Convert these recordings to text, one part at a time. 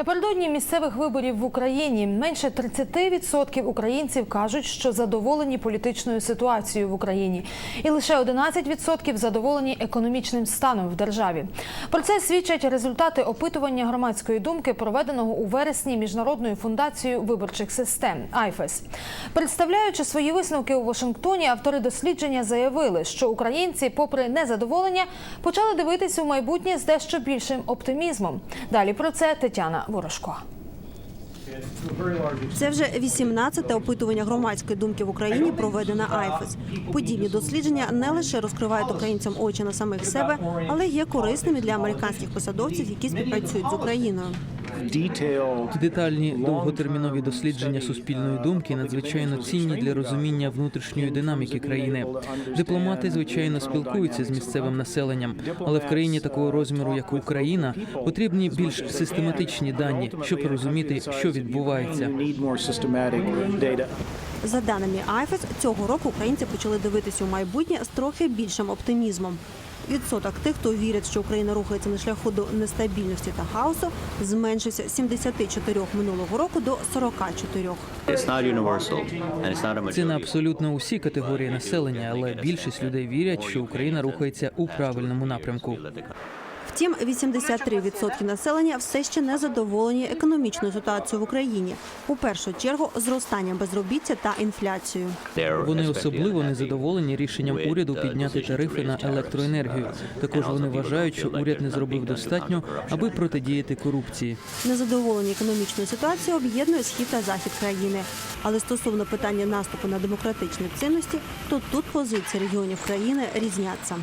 Напередодні місцевих виборів в Україні менше 30% українців кажуть, що задоволені політичною ситуацією в Україні, і лише 11% задоволені економічним станом в державі. Про це свідчать результати опитування громадської думки, проведеного у вересні міжнародною фундацією виборчих систем АЙФЕС. Представляючи свої висновки у Вашингтоні, автори дослідження заявили, що українці, попри незадоволення, почали дивитися у майбутнє з дещо більшим оптимізмом. Далі про це Тетяна Ворожко. Це вже 18-те опитування громадської думки в Україні, проведене АЙФЕС. Подібні дослідження не лише розкривають українцям очі на самих себе, але є корисними для американських посадовців, які співпрацюють з Україною. Детальні довготермінові дослідження суспільної думки надзвичайно цінні для розуміння внутрішньої динаміки країни. Дипломати звичайно спілкуються з місцевим населенням, але в країні такого розміру, як Україна, потрібні більш систематичні дані, щоб розуміти, що відбувається. За даними АЙФЕС, цього року українці почали дивитися у майбутнє з трохи більшим оптимізмом. Відсоток тих, хто вірить, що Україна рухається на шляху до нестабільності та хаосу, зменшився з 74 минулого року до 44. It's not universal, and it's not a Це не абсолютно усі категорії населення, але більшість людей вірять, що Україна рухається у правильному напрямку. Втім, 83% населення все ще не задоволені економічною ситуацією в Україні. У першу чергу зростанням безробіття та інфляцією. Вони особливо unhappy незадоволені рішенням уряду підняти тарифи на електроенергію. Також вони вважають, що уряд не зробив достатньо, аби протидіяти корупції. Незадоволені економічною ситуацією об'єднує схід та захід країни. Але стосовно питання наступу на демократичні цінності, то тут позиції регіонів країни різняться.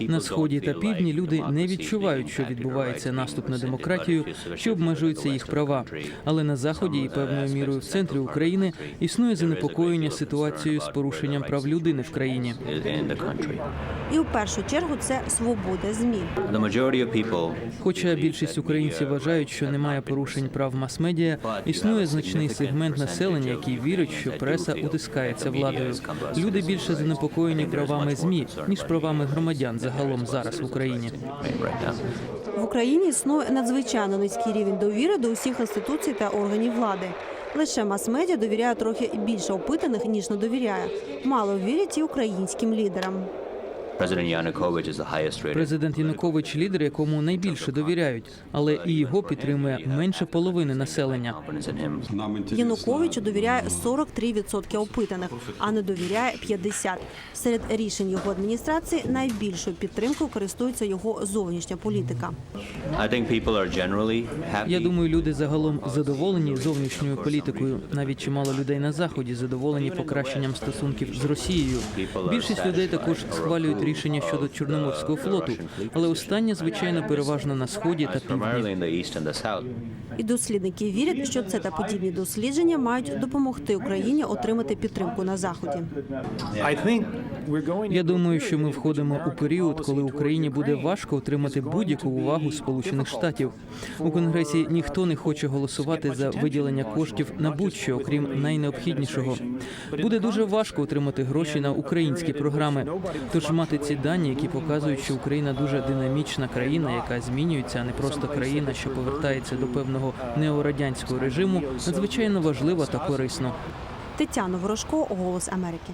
На сході та півдні люди не відчувають, що відбувається наступ на демократію, що обмежуються їх права. Але на заході і певною мірою в центрі України існує занепокоєння ситуацією з порушенням прав людини в країні. І в першу чергу це свобода змі. Хоча більшість українців вважають, що немає порушень прав мас-медіа, існує значний сегмент населення, який вірить, що преса утискається владою. Люди більше занепокоєні правами змі ніж правами громадян загалом зараз в Україні. Now. В Україні існує надзвичайно низький рівень довіри до усіх інституцій та органів влади. Лише мас-медіа довіряє трохи більше опитаних, ніж не довіряє. Мало вірять і українським лідерам. Президент Янукович лідер, якому найбільше довіряють, але і його підтримує менше половини населення. Януковичу довіряє 43% опитаних, а не довіряє 50%. Серед рішень його адміністрації найбільшою підтримкою користується його зовнішня політика. I think people are generally happy. Я думаю, люди загалом задоволені зовнішньою політикою. Навіть чимало людей на заході задоволені покращенням стосунків з Росією. Більшість людей також схвалюють рішення щодо Чорноморського флоту, але останнє, звичайно, переважно на сході та півдні. І дослідники вірять, що це та подібні дослідження мають допомогти Україні отримати підтримку на заході. Я думаю, що ми входимо у період, коли Україні буде важко отримати будь-яку увагу Сполучених Штатів. У Конгресі ніхто не хоче голосувати за виділення коштів на будь-що, окрім найнеобхіднішого. Буде дуже важко отримати гроші на українські програми. Тож мати ці дані, які показують, що Україна дуже динамічна країна, яка змінюється, а не просто країна, що повертається до певного неорадянського режиму, надзвичайно важливо та корисно. Тетяна Ворожко, Голос Америки.